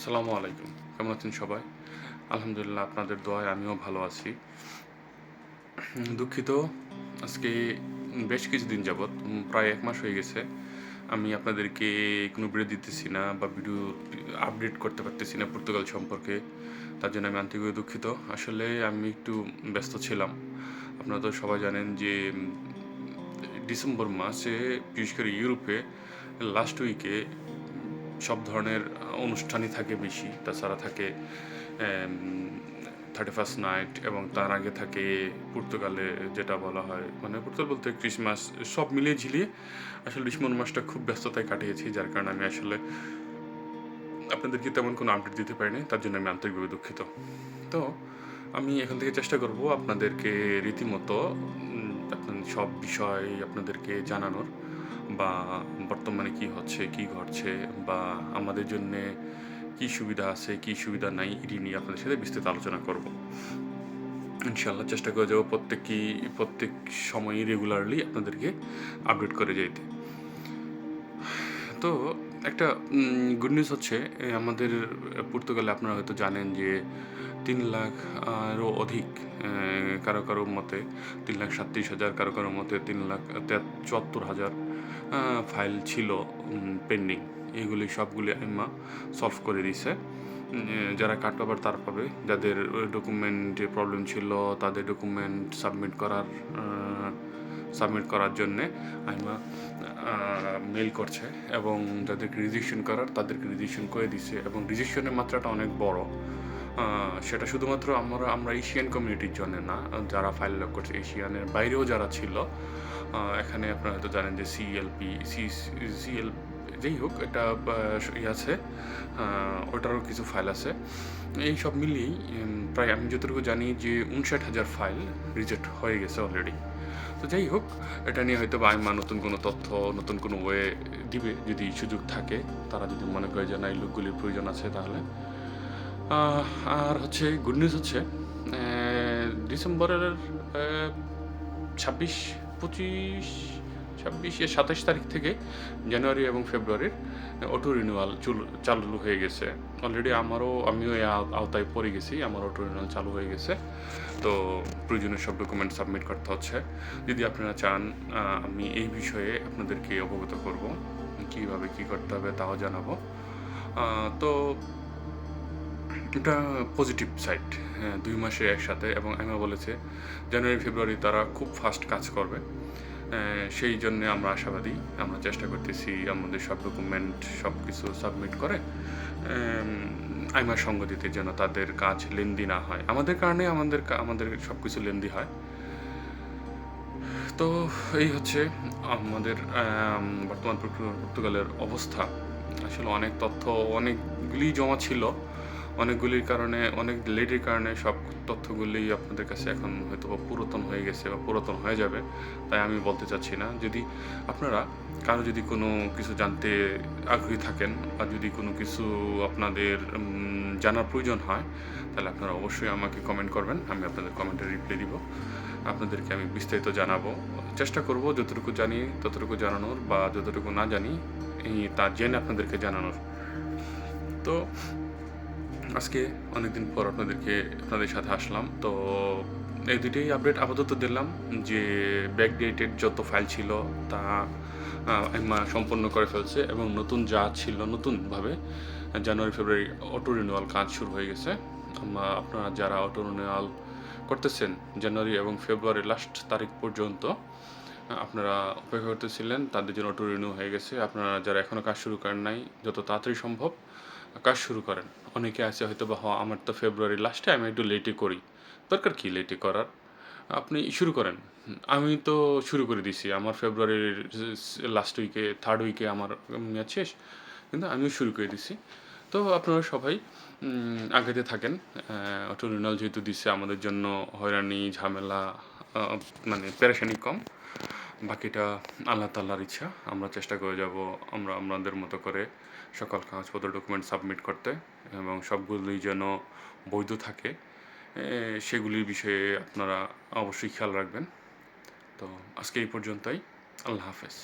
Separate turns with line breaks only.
আসসালামু আলাইকুম। কেমন আছেন সবাই? আলহামদুলিল্লাহ আপনাদের দোয়ায় আমিও ভালো আছি। দুঃখিত, আজকে বেশ কিছুদিন যাবৎ প্রায় এক মাস হয়ে গেছে। আমি আপনাদেরকে কোনো ভিডিও দিতেছি না বা ভিডিও আপডেট করতে পারতেছি না পর্তুগাল সম্পর্কে। তার জন্য আমি আন্তরিকভাবে দুঃখিত। আসলে আমি একটু ব্যস্ত ছিলাম। আপনারা তো সবাই জানেন যে ডিসেম্বর মাসে, বিশেষ করে ইউরোপে, লাস্ট উইকে সব ধরনের অনুষ্ঠানই থাকে বেশি। তাছাড়া থাকে থার্টি ফার্স্ট নাইট এবং তার আগে থাকে পর্তুগালে যেটা বলা হয় মানে পর্তুগাল বলতে ক্রিসমাস, সব মিলিয়ে ঝিলিয়ে আসলে ডিসেম্বর মাসটা খুব ব্যস্ততায় কাটিয়েছি, যার কারণে আমি আসলে আপনাদেরকে তেমন কোনো আপডেট দিতে পারিনি, তার জন্য আমি আন্তরিকভাবে দুঃখিত। তো আমি এখান থেকে চেষ্টা করব আপনাদেরকে রীতিমতো সব বিষয় আপনাদেরকে জানানোর। বা বর্তমানে কি হচ্ছে, কি ঘটছে বা আমাদের জন্য কি সুবিধা আছে, কি সুবিধা নাই, এটি নিয়ে আপনাদের সাথে বিস্তৃত আলোচনা করব। ইনশাল্লাহ চেষ্টা করে যাব প্রত্যেকই প্রত্যেক সময়ই রেগুলারলি আপনাদেরকে আপডেট করে যাইতে তো একটা গুড নিউজ হচ্ছে আমাদের পর্তুগালে আপনারা হয়তো জানেন যে তিন লাখ, আরও অধিক কারও কারও মতে, তিন লাখ সাতত্রিশ হাজার, কারও কারও মতে তিন লাখ চুয়াত্তর হাজার ফাইল ছিল পেন্ডিং। এগুলি সবগুলি আইমা সলভ করে দিছে। যারা কাট তার পাবে। যাদের ডকুমেন্টে প্রবলেম ছিল, তাদের ডকুমেন্ট সাবমিট করার সাবমিট করার জন্যে আইমা মেল করছে এবং যাদেরকে রেজিস্ট্রেশন করার তাদেরকে রেজিস্ট্রেশন করে দিছে এবং রেজিস্ট্রেশনের মাত্রাটা অনেক বড়। সেটা শুধুমাত্র আমরা আমরা এশিয়ান কমিউনিটির জন্য না যারা ফাইল লক করছে এশিয়ানের বাইরেও যারা ছিল এখানে আপনারা হয়তো জানেন যে সিএলপি সি সিএল যেই হোক এটা আহ, ই আছে ওটারও কিছু ফাইল আছে। এই সব মিলিয়েই প্রায় আমি যতটুকু জানি যে উনষাট হাজার ফাইল রিজেক্ট হয়ে গেছে অলরেডি। তো যাই হোক, এটা নিয়ে হয়তো বা আইমা নতুন কোনো তথ্য, নতুন কোনো ওয়ে দিবে যদি সুযোগ থাকে। তারা যদি মনে করে যে না, এই লোকগুলির প্রয়োজন আছে তাহলে। আর হচ্ছে গুড নিউজ হচ্ছে ডিসেম্বরের ছাব্বিশ, পঁচিশ ছাব্বিশে সাতাশ তারিখ থেকে জানুয়ারি এবং ফেব্রুয়ারির অটো রিনিউয়াল চালু হয়ে গেছে। অলরেডি আমারও, আমিও এই আও- আওতায় পড়ে গেছি, আমার অটো রিনিউয়াল চালু হয়ে গেছে। তো প্রয়োজনীয় সব ডকুমেন্ট সাবমিট করতে হচ্ছে। যদি আপনারা চান আমি এই বিষয়ে আপনাদেরকে অবগত করব, কীভাবে কী করতে হবে তাও জানাব। তো এটা পজিটিভ সাইড হ্যাঁ দুই মাসে একসাথে এবং এমা বলেছে, জানুয়ারি, ফেব্রুয়ারি তারা খুব ফাস্ট কাজ করবে। সেই জন্য আমরা আশাবাদী। আমরা চেষ্টা করতেছি আমাদের সব ডকুমেন্ট সব কিছু সাবমিট করে আইমার সঙ্গ দিতে যেন তাদের কাজ লেন্দি না হয়। আমাদের কারণে আমাদের আমাদের সব কিছু লেন্দি হয়। তো এই হচ্ছে আমাদের বর্তমান পর্তুগালের অবস্থা। আসলে অনেক তথ্য, অনেকগুলি জমা ছিল। অনেকগুলির কারণে, অনেক লেটের কারণে সব তথ্যগুলি আপনাদের কাছে এখন হয়তো পুরাতন হয়ে গেছে বা পুরাতন হয়ে যাবে, তাই আমি বলতে চাচ্ছি না। যদি আপনারা কারও যদি কোনো কিছু জানতে আগ্রহী থাকেন বা যদি কোনো কিছু আপনাদের জানার প্রয়োজন হয়, তাহলে আপনারা অবশ্যই আমাকে কমেন্ট করবেন, আমি আপনাদের কমেন্টে রিপ্লাই দিব। আপনাদেরকে আমি বিস্তারিত জানাব। চেষ্টা করব যতটুকু জানি, ততটুকু জানানোর বা যতটুকু না জানি তা জেনে আপনাদেরকে জানানোর। তো আজকে অনেকদিন পর আপনাদেরকে আপনাদের সাথে আসলাম। তো এই দুটোই আপডেট আপাতত দিলাম যে ব্যাক ডেটেড যত ফাইল ছিল তা এমা সম্পন্ন করে ফেলছে এবং নতুন যা ছিল নতুনভাবে জানুয়ারি, ফেব্রুয়ারি অটো রিনিউয়াল কাজ শুরু হয়ে গেছে। আপনারা যারা অটো রিনিউয়াল করতেছেন জানুয়ারি এবং ফেব্রুয়ারি লাস্ট তারিখ পর্যন্ত, আপনারা অপেক্ষা করতেছিলেন, তাদের জন্য অটো রিনিউ হয়ে গেছে। আপনারা যারা এখনও কাজ শুরু করেন নাই, যত তাড়াতাড়ি সম্ভব কাজ শুরু করেন। অনেকে আছে হয়তো বা "হ, আমার তো ফেব্রুয়ারি লাস্টে আমি একটু লেটে করি। দরকার কি লেটে করার? আপনি শুরু করেন। আমি তো শুরু করে দিছি আমার ফেব্রুয়ারির লাস্ট উইকে থার্ড উইকে আমার মেয়াদ শেষ কিন্তু আমিও শুরু করে দিছি তো আপনারা সবাই আগাতে থাকেন। অটো রিনাল যেহেতু দিচ্ছে আমাদের জন্য হয়রানি ঝামেলা মানে পেরেশানি কম। বাকিটা আল্লাহ তাল্লাহার ইচ্ছা। আমরা চেষ্টা করে যাব আমরা আমাদের মতো করে সকল কাগজপত্র ডকুমেন্ট সাবমিট করতে এবং সবগুলোই যেন বৈধ থাকে। সেগুলির বিষয়ে আপনারা অবশ্যই খেয়াল রাখবেন। তো আজকে এই পর্যন্তই। আল্লাহ হাফেজ।